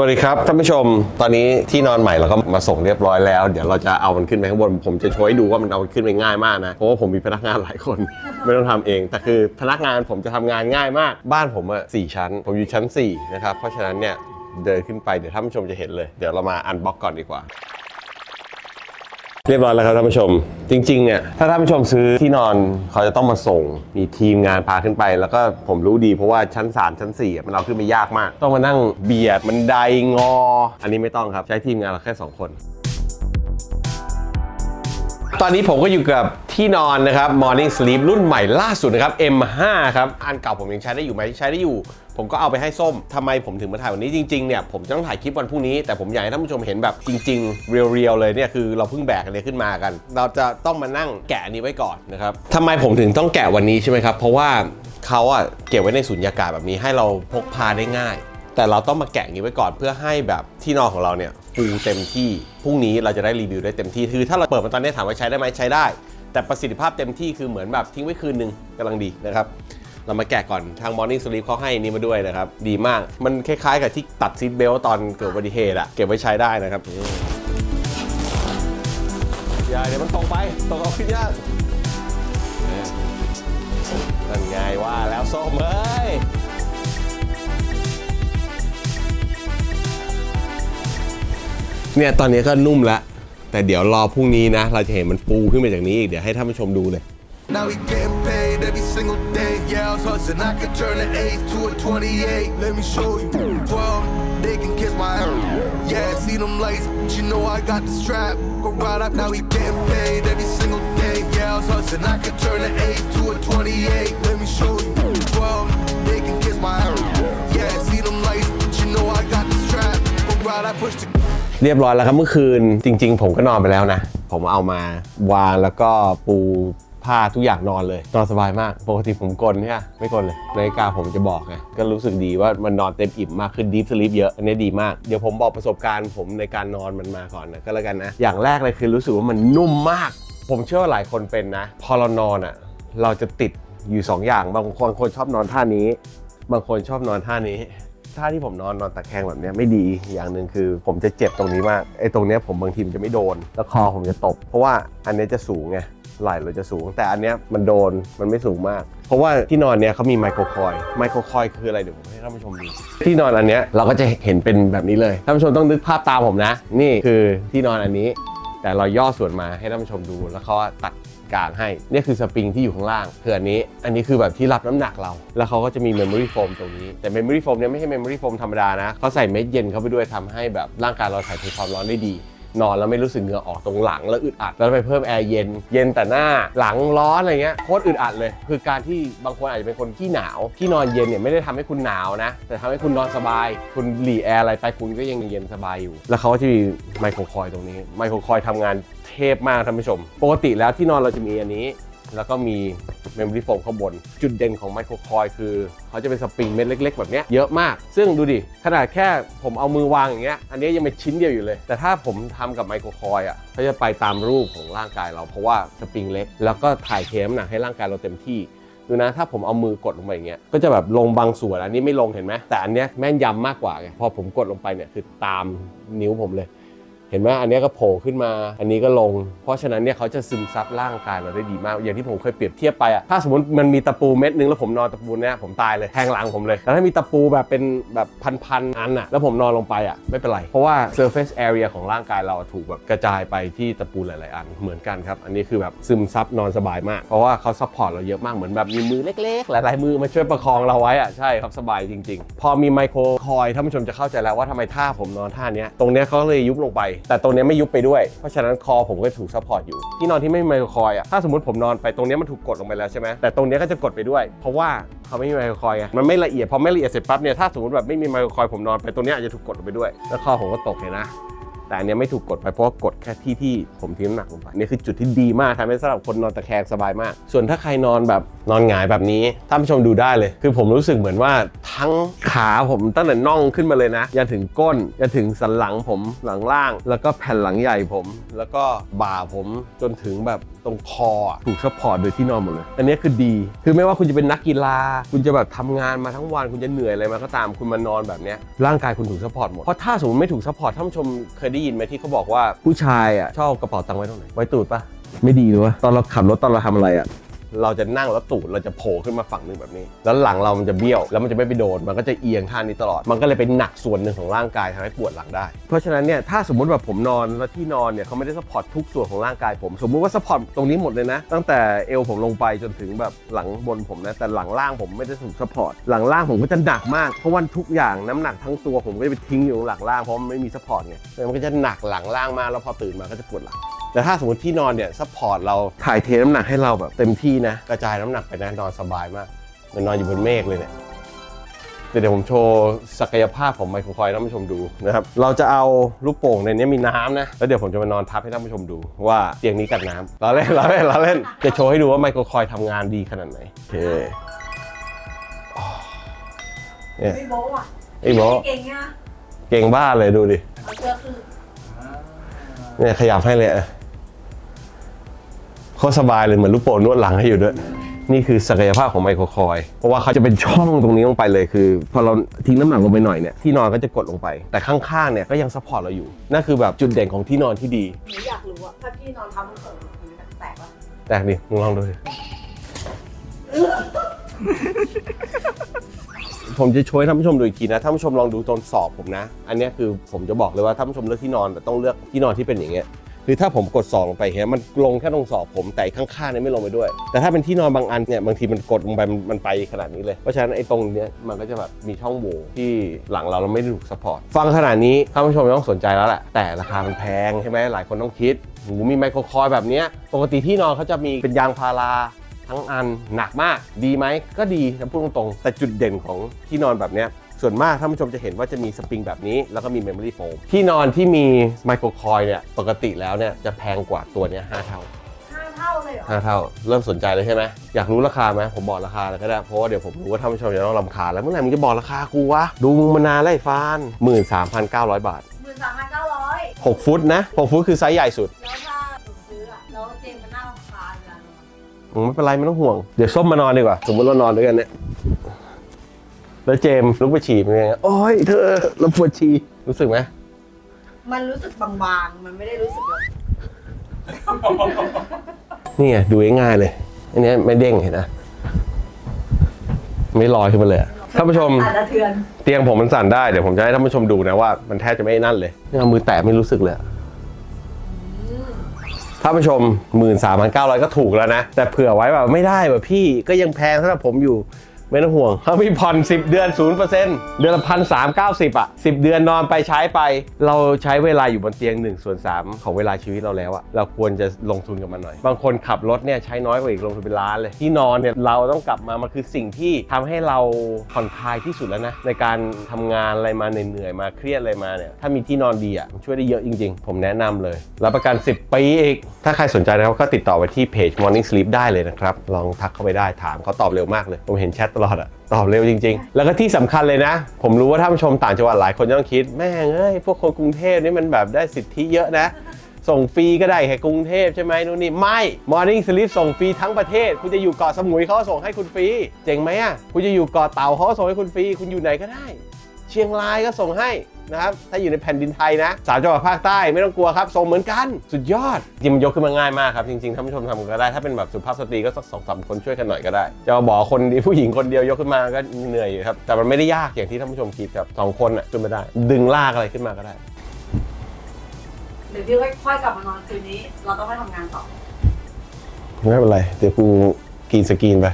สวัสดีครับท่านผู้ชม ตอนนี้ที่นอนใหม่เราก็มาส่งเรียบร้อยแล้ว เดี๋ยวเราจะเอามันขึ้นไปข้างบน ผมจะช่วยดูว่ามันเอาขึ้นไปง่ายมากนะ เพราะว่าผมมีพนักงานหลายคน ไม่ต้องทำเอง แต่คือพนักงานผมจะทำงานง่ายมาก บ้านผมอะสี่ชั้น ผมอยู่ชั้น4นะครับ เพราะฉะนั้นเนี่ยเดินขึ้นไปเดี๋ยวท่านผู้ชมจะเห็นเลย เดี๋ยวเรามาอันบ็อกก่อนดีกว่า เรียบร้อยแล้วครับท่านผู้ชม จริงๆเนี่ยถ้าท่านผู้ชมซื้อที่นอนเขาจะต้องมาส่ง มีทีมงานพาขึ้นไป แล้วก็ผมรู้ดีเพราะว่าชั้น 3 ชั้น4อะมันเอาขึ้นไปยากมาก ต้องมานั่งเบียดมันไดงอ อันนี้ไม่ต้องครับใช้ทีมงานเราแค่ 2 คน ตอนนี้ผมก็อยู่กับที่นอนนะครับ Morning Sleep รุ่นใหม่ล่าสุดนะครับ M5 ครับอันเก่าผมยังใช้ได้อยู่ไหมใช้ได้อยู่ ผมก็เอาไปให้ส้มทำไมผมถึงมาถ่ายวันนี้จริงๆเนี่ยผมจะต้องถ่ายคลิปวันพรุ่งนี้แต่ผมอยากให้ท่านผู้ชมเห็นแบบจริงๆเรียวๆเลยเนี่ยคือเราเพิ่งแบกอันนี้ขึ้นมากัน เราจะต้องมานั่งแกะอันนี้ไว้ก่อนนะครับทำไมผมถึงต้องแกะวันนี้ใช่ไหมครับเพราะว่าเขาอะเก็บไว้ในสุญญากาศแบบนี้ให้เราพกพาได้ง่าย แต่เราต้องมาแกะนี้ไว้ก่อนเพื่อให้แบบที่นอนของเราเนี่ยฟูเต็มที่พรุ่งนี้เราจะได้รีวิวได้เต็มที่คือถ้าเราเปิดมาตอนนี้ถามว่าใช้ได้ไหมใช้ได้ แต่ประสิทธิภาพเต็มที่คือเหมือนแบบทิ้งไว้คืนนึงกำลังดีนะครับ เรามาแกะก่อนทาง Morning Sleep เขาให้นี่มาด้วยนะครับ ดีมากมันคล้ายๆกับที่ตัดซีทเบลต์ตอนเกิดอุบัติเหตุอะเก็บไว้ใช้ได้นะครับนี่อย่าเดี๋ยวมันตกไปตกเอาขึ้นยากเนี่ยนั่นไงว่าแล้วส้มเอ้ยเนี่ยตอนนี้ก็นุ่มแล้วแต่เดี๋ยวรอพรุ่งนี้นะ เราจะเห็นมันฟูขึ้นไปจากนี้อีก เดี๋ยวให้ท่านผู้ชมดูเลย Now we getting paid every single day. Yeah, I was hustling. I could turn an 8 to a 28. Let me show you. 12, they can kiss my ass. Yeah, see them lights, but you know I got the strap. Go right up. Now we getting paid every single day. Yeah, I was hustling. I could turn an 8 to a 28. Let me show you. 12, they can kiss my ass. Yeah, see them lights, but you know I got the strap. Go right, I push the เรียบร้อยแล้วครับเมื่อคืนจริง ๆ ผมก็นอนไปแล้วนะ ผมเอามาวางแล้วก็ปู ผ้าทุกอย่างนอนเลยนอนสบายมาก ปกติผมกลนใช่ไหมไม่กลเลยนาฬิกาผมจะบอกไงก็รู้สึกดีว่ามันนอนเต็มอิ่มมากขึ้นดีฟสลิปเยอะอันนี้ดีมาก เดี๋ยวผมบอกประสบการณ์ผมในการนอนมันมาก่อนนะก็แล้วกันนะอย่างแรกเลยคือรู้สึกว่ามันนุ่มมาก ผมเชื่อว่าหลายคนเป็นนะ พอเรานอนอะเราจะติดอยู่สองอย่างบางคนคนชอบนอนท่านี้ บางคนชอบนอนท่านี้ท่าที่ผมนอนนอนตะแคงแบบนี้ไม่ดีอย่างหนึ่งคือ ผมจะเจ็บตรงนี้มากไอ้ตรงนี้ผมบางทีมันจะไม่โดน แล้วคอผมจะตกเพราะว่าอันนี้จะสูงไง ไหล่เราจะสูง แต่อันเนี้ยมันโดนมันไม่สูงมาก เพราะว่าที่นอนเนี้ยเขามีไมโครคอยล์ไมโครคอยล์คืออะไรเดี๋ยวผมให้ท่านผู้ชมดูที่นอนอันเนี้ยเราก็จะเห็นเป็นแบบนี้เลยท่านผู้ชมต้องนึกภาพตามผมนะ นี่คือที่นอนอันนี้ แต่เราย่อส่วนมาให้ท่านผู้ชมดูแล้วเขาตัดกลางให้เนี่ยคือสปริงที่อยู่ข้างล่างคืออันนี้ อันนี้คือแบบที่รับน้ำหนักเรา แล้วเขาก็จะมีเมมโมรี่โฟมตรงนี้ แต่เมมโมรี่โฟมเนี่ยไม่ใช่เมมโมรี่โฟมธรรมดานะเขาใส่เม็ดเย็นเข้าไปด้วยทำให้แบบร่างกายเราถ่ายเทความร้อนได้ดี นอนแล้วไม่รู้สึกเหงื่อออกตรงหลังแล้วอึดอัดแล้วไปเพิ่มแอร์เย็นเย็นแต่หน้าหลังร้อนอะไรเงี้ยโคตรอึดอัดเลย คือการที่บางคนอาจจะเป็นคนที่หนาวที่นอนเย็นเนี่ยไม่ได้ทำให้คุณหนาวนะ แต่ทำให้คุณนอนสบาย คุณหลีแอร์อะไรไปคุณก็ยังเย็นสบายอยู่ แล้วเขาก็จะมีไมโครคอยตรงนี้ไมโครคอยล์ทำงานเทพมากท่านผู้ชม ปกติแล้วที่นอนเราจะมีอันนี้ แล้วก็มีเมมโมรี่โฟมข้างบน จุดเด่นของไมโครคอยคือ เขาจะเป็นสปริงเม็ดเล็ก ๆ แบบนี้เยอะมาก ซึ่งดูดิ ขนาดแค่ผมเอามือวางอย่างเงี้ยอันนี้ยังเป็นชิ้นเดียวอยู่เลย แต่ถ้าผมทำกับไมโครคอยอะเขาจะไปตามรูปของร่างกายเราเพราะว่าสปริงเล็ก แล้วก็ถ่ายเทน้ำหนักให้ร่างกายเราเต็มที่ดูนะถ้าผมเอามือกดลงไปอย่างเงี้ยก็จะแบบลงบางส่วน อันนี้ไม่ลงเห็นไหมแต่อันเนี้ยแม่นยำมากกว่าไงพอผมกดลงไปเนี่ยคือตามนิ้วผมเลย เห็นไหมอันนี้ก็โผล่ขึ้นมา อันนี้ก็ลง เพราะฉะนั้นเนี่ยเขาจะซึมซับร่างกายเราได้ดีมาก อย่างที่ผมเคยเปรียบเทียบไปอะถ้าสมมติมันมีตะปูเม็ดนึงแล้วผมนอนตะปูเนี่ยผมตายเลยแทงหลังผมเลย แต่ถ้ามีตะปูแบบเป็นแบบพันๆอันอะแล้วผมนอนลงไปอะไม่เป็นไร เพราะว่า surface area ของร่างกายเราถูกแบบกระจายไปที่ตะปูหลายๆ อันเหมือนกันครับ อันนี้คือแบบซึมซับนอนสบายมาก เพราะว่าเขาซัพพอร์ตเราเยอะมากเหมือนแบบมีมือเล็กๆ หลายๆมือมาช่วยประคองเราไว้อะใช่ครับสบายจริง ๆ พอมีไมโครคอยท่านผู้ชมจะเข้าใจแล้วว่าทำไมท่าผมนอนท่านี้ตรงเนี้ยเขาเลยยุบลงไปแต่ตรงนี้ไม่ยุบไปด้วย เพราะฉะนั้นคอผมก็ถูกซัพพอร์ตอยู่ ที่นอนที่ไม่มีไมโครคอยล์อะถ้าสมมติผมนอนไปตรงนี้มันถูกกดลงไปแล้วใช่ไหมแต่ตรงนี้ก็จะกดไปด้วย เพราะว่าเขาไม่มีไมโครคอยล์ไงมันไม่ละเอียด พอไม่ละเอียดเสร็จปั๊บเนี่ย ถ้าสมมติแบบไม่มีไมโครคอยล์ผมนอนไปตรงนี้อาจจะถูกกดลงไปด้วย แล้วคอผมก็ตกเลยนะ แต่อันนี้ไม่ถูกกดไปเพราะากดแค่ที่ที่ผมทิ้งน้ำหนักลงไปนี่คือจุดที่ดีมากทำให้สำหรับคนนอนตะแคงสบายมาก ส่วนถ้าใครนอนแบบนอนหงายแบบนี้ท่านผู้ชมดูได้เลย คือผมรู้สึกเหมือนว่าทั้งขาผมตั้งแต่น่องขึ้นมาเลยนะยันถึงก้นยันถึงสันหลังผมหลังล่าง แล้วก็แผ่นหลังใหญ่ผม แล้วก็บ่าผมจนถึงแบบตรงคอถูกซัพพอร์ตโดยที่นอนหมดเลย อันนี้คือดี คือไม่ว่าคุณจะเป็นนักกีฬา คุณจะแบบทำงานมาทั้งวันคุณจะเหนื่อยอะไรมาก็ตามคุณมานอนแบบเนี้ยร่างกายคุณถูกซัพพอร์ตหมดเพราะถ้าสมมติไม่ถูกซัพพอร์ตท่านผู้ชมเคยได้ยินไหมที่เขาบอกว่าผู้ชายอะชอบกระเป๋าตังค์ไว้ตรงไหนไว้ตูดปะไม่ดีเลยวะตอนเราขับรถตอนเราทำอะไรอะ เราจะนั่งแล้วตูดเราจะโผล่ขึ้นมาฝั่งหนึ่งแบบนี้ แล้วหลังเรามันจะเบี้ยว แล้วมันจะไม่ไปโดน มันก็จะเอียงท่านี้ตลอด มันก็เลยเป็นหนักส่วนหนึ่งของร่างกายทำให้ปวดหลังได้ เพราะฉะนั้นเนี่ยถ้าสมมติแบบผมนอนแล้วที่นอนเนี่ยเขาไม่ได้สปอร์ตทุกส่วนของร่างกายผม สมมุติว่าสปอร์ตตรงนี้หมดเลยนะ ตั้งแต่เอวผมลงไปจนถึงแบบหลังบนผมนะแต่หลังล่างผมไม่ได้ถูกสปอร์ตหลังล่างผมก็จะหนักมากเพราะว่าทุกอย่างน้ำหนักทั้งตัวผมก็จะไปทิ้งอยู่หลังล่างเพราะมันไม่มีสปอร์ตไงมันก็จะหนักหลังล่างมาแล้วพอตื่นมาก็จะปวดหลัง แต่ถ้าสมมติที่นอนเนี่ยซัพพอร์ตเราถ่ายเทน้ำหนักให้เราแบบเต็มที่นะ กระจายน้ำหนักไปนะนอนสบายมากเหมันนอนอยู่บนเมฆเลยเนี่ยเดี๋ยวผมโชว์ศักยภาพของไมโครคอยให้ท่านผู้ชมดูนะครับ เราจะเอาลูกโป่งในนี้มีน้ำนะ แล้วเดี๋ยวผมจะมานอนทับให้ท่านผู้ชมดูว่าเตียงนี้กันน้ำเราเล่นเราเล่นเราเล่น จะโชว์ให้ดูว่าไมโครคอยทำงานดีขนาดไหน โอเคอ๋อเนี่ยไม่โบ๊ะอะไอ้โบะเก่งอะเก่งบ้าเลยดูดิ เอาเสื้อคือเนี่ยขยับให้เลยอะ โคตรสบายเลยเหมือนลูกโป่งนวดหลังให้อยู่ด้วย นี่คือศักยภาพของไมโครคอย เพราะว่าเขาจะเป็นช่องตรงนี้ลงไปเลยคือ พอเราทิ้งน้ำหนักลงไปหน่อยเนี่ยที่นอนก็จะกดลงไป แต่ข้างๆเนี่ยก็ยังซัพพอร์ตเราอยู่ นั่นคือแบบจุดเด่นของที่นอนที่ดี หนูอยากรู้อะถ้าพี่นอนทับมันเกิดมันจะแตกป่ะแตกดิมึงลองดูดิผมจะช่วยท่านผู้ชมดูอีกทีนะท่านผู้ชมลองดูตอนสอบผมนะ อันเนี้ยคือผมจะบอกเลยว่าท่านผู้ชมเลือกที่นอนแต่ต้องเลือกที่นอนที่เป็นอย่างเงี้ย คือถ้าผมกดสองไปเงี้ยมันลงแค่ตรงศอกผมแต่ข้างๆเนี่ยไม่ลงไปด้วย แต่ถ้าเป็นที่นอนบางอันเนี่ยบางทีมันกดลงไปมันมันไปขนาดนี้เลย เพราะฉะนั้นไอ้ตรงเนี้ยมันก็จะแบบมีช่องโหว่ที่หลังเราเราไม่ได้ถูกสปอร์ตฟังขนาดนี้ท่านผู้ชมต้องสนใจแล้วแหละแต่ราคามันแพงใช่ไหมหลายคนต้องคิดหูมีไมโครคอยแบบเนี้ยปกติที่นอนเขาจะมีเป็นยางพาราทั้งอันหนักมากดีไหมก็ดีนะพูดตรงๆแต่จุดเด่นของที่นอนแบบเนี้ย ส่วนมากท่านผู้ชมจะเห็นว่าจะมีสปริงแบบนี้แล้วก็มีเมมโมรี่โฟมที่นอนที่มีไมโครคอยเนี่ยปกติแล้วเนี่ยจะแพงกว่าตัวเนี้ยห้าเท่า ห้าเท่าเลยเหรอ ห้าเท่า เริ่มสนใจเลยใช่ไหมอยากรู้ราคาไหมผมบอกราคาเลยก็ได้เพราะว่าเดี๋ยวผมรู้ว่าท่านผู้ชมจะต้องรำคาญแล้วเมื่อไหร่มึงจะบอกราคากูวะดูมึงมานานแล้วไอ้ฟานหมื่นสามพันเก้าร้อยบาทหมื่นสามพันเก้าร้อยหกฟุตนะหกฟุตคือไซส์ใหญ่สุดแล้วถ้าหนูซื้ออะแล้วเจมส์มันน่ารำคาญเวลาหนูอืมไม่เป็นไรไม่ต้องห่วงเดี๋ยวส้มมานอนดีกว่าสมมติเรานอนด้วยกันเนี่ย แล้วเจมส์ลุกไปฉี่เป็นไงโอ้ยเธอเราปวดฉี่รู้สึกไหมมันรู้สึกบางๆ มันไม่ได้รู้สึกแบบนี่ไงดูง่ายๆเลยอันเนี้ยไม่เด้งเห็นนะไม่ลอยขึ้นมาเลยอะท่านผู้ชม อาจจะเทือนเตียงผมมันสั่นได้เดี๋ยวผมจะให้ท่านผู้ชมดูนะว่ามันแทบจะไม่นั่นเลยนี่เอามือแตะไม่รู้สึกเลยอะท่านผู้ชม 13,900 ก็ถูกแล้วนะ แต่เผื่อไว้แบบไม่ได้แบบพี่ก็ยังแพงสำหรับผมอยู่ ไม่ต้องห่วงเขามีผ่อน 10 เดือน 0%เดือนละพันสามเก้าสิบอะ10 เดือนนอนไปใช้ไป เราใช้เวลาอยู่บนเตียง1ส่วน3ของเวลาชีวิตเราแล้วอะเราควรจะลงทุนกับมันหน่อย บางคนขับรถเนี่ยใช้น้อยกว่าอีกลงทุนเป็นล้านเลย ที่นอนเนี่ยเราต้องกลับมา มันคือสิ่งที่ทำให้เราผ่อนคลายที่สุดแล้วนะในการทำงานอะไรมาเหนื่อยมาเครียดอะไรมาเนี่ยถ้ามีที่นอนดีอะช่วยได้เยอะจริง ๆ ผมแนะนำเลยรับประกัน 10 ปีอีกถ้าใครสนใจนะครับก็ติดต่อไปที่เพจ Morning Sleep ได้เลยนะครับลองทักเข้าไปได้ถามเขาตอบเร็วมากเลยผมเห็นแชทตลอดอะตอบเร็วจริง ๆ แล้วก็ที่สำคัญเลยนะ ผมรู้ว่าท่านผู้ชมต่างจังหวัดหลายคนต้องคิดแม่งเอ้ยพวกคนกรุงเทพนี่มันแบบได้สิทธิเยอะนะ ส่งฟรีก็ได้แค่กรุงเทพใช่ไหมนู่นนี่ ไม่ Morning Sleep ส่งฟรีทั้งประเทศ คุณจะอยู่เกาะสมุยเขาก็ส่งให้คุณฟรี เจ๋งไหมอะคุณจะอยู่เกาะเต่าเขาก็ส่งให้คุณฟรี คุณอยู่ไหนก็ได้ เชียงรายก็ส่งให้นะครับ ถ้าอยู่ในแผ่นดินไทยนะสามจังหวัดภาคใต้ไม่ต้องกลัวครับส่งเหมือนกัน สุดยอดจริงมันยกขึ้นมาง่ายมากครับ จริงๆท่านผู้ชมทำก็ได้ ถ้าเป็นแบบสุภาพสตรีก็สักสองสามคนช่วยกันหน่อยก็ได้ จะมาบอกคนผู้หญิงคนเดียวยกขึ้นมาก็เหนื่อยอยู่ครับ แต่มันไม่ได้ยากอย่างที่ท่านผู้ชมคิดครับสองคนอะขึ้นมาได้ ดึงลากอะไรขึ้นมาก็ได้เดี๋ยวพี่ค่อยกลับมานอนคืนนี้ เราต้องไปทำงานต่อ ไม่เป็นไร เดี๋ยวกูกรีนสกรีนไป